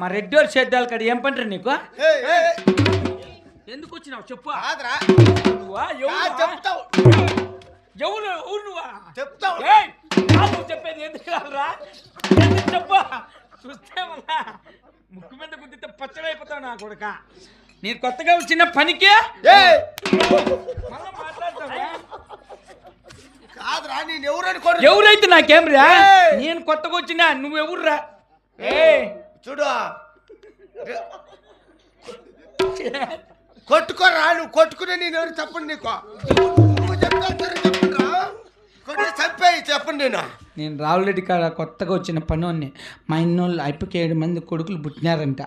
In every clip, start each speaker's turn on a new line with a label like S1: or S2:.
S1: మా రెడ్డి సేద్యాలు కాడ ఏం పంటారు నీకు? ఎందుకు వచ్చినావు చెప్పు.
S2: చెప్తావు.
S1: ఎవరు ఎవరు నువ్వా?
S2: చెప్తావు.
S1: చెప్పేది ఎందుకు ఎందుకు చెప్పు. చూస్తే గుద్దితే పచ్చడైపోతావు నా కొడుక. నేను కొత్తగా వచ్చిన పనికి
S2: కాదురా నేను ఎవరు అనుకోను
S1: ఎవరైతే నాకేం రా. నేను కొత్తగా వచ్చినా నువ్వు ఎవర్రా? ఏ!
S2: చూడు. కొట్టుకోరా నువ్వు కొట్టుకునే నేను ఎవరు చెప్పండి నీకు. నువ్వు కొట్టి చంపేయి చెప్పండి నేను.
S1: నేను రావులరెడ్డి కాడ కొత్తగా వచ్చిన పని మా ఇన్నోళ్ళు అయిపోయి ఏడు మంది కొడుకులు పుట్టినారంట.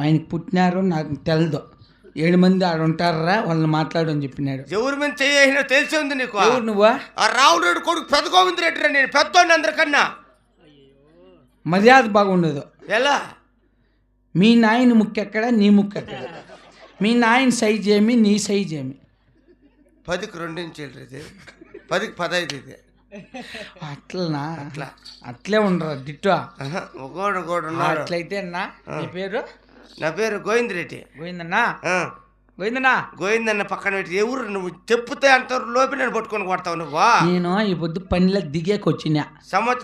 S1: ఆయనకి పుట్టినారు నాకు తెలదు. ఏడు మంది ఆడ ఉంటారా? వాళ్ళని మాట్లాడు అని చెప్పినాడు.
S2: ఎవరి మీద చేయినా తెలిసి ఉంది నీకు?
S1: ఎవరు నువ్వా?
S2: ఆ రావుడు కొడుకు పెద్ద గోవింద రెడ్డి నేను పెద్దోడిని అందరికన్నా.
S1: మర్యాద బాగుండదు.
S2: ఎలా?
S1: మీ నాయన ముక్కు ఎక్కడ? నీ ముక్కు ఎక్కడ? మీ నాయన సైజ్ ఏమి నీ సైజ్ ఏమి
S2: పదికి రెండు ఇంచీలు ఇది. పదికి పదహైదు ఇది.
S1: అట్లనా?
S2: అట్లా.
S1: అట్లే ఉండరు దిట్టు?
S2: ఆహా, ఒకడు ఒకడు ఉన్నాడు.
S1: అట్లయితే అన్నా నీ పేరు?
S2: నా పేరు గోవిందరెడ్డి.
S1: గోవిందన్నా?
S2: ఆ,
S1: గోవిందన్నా?
S2: గోవిందన్న పక్కన పెట్టి ఎవరు నువ్వు చెప్తే అంత లోపి నేను పట్టుకొని కొడతావు నువ్వు?
S1: నేను ఈ పొద్దు పనిలో దిగేకి వచ్చినా
S2: సంవత్సరం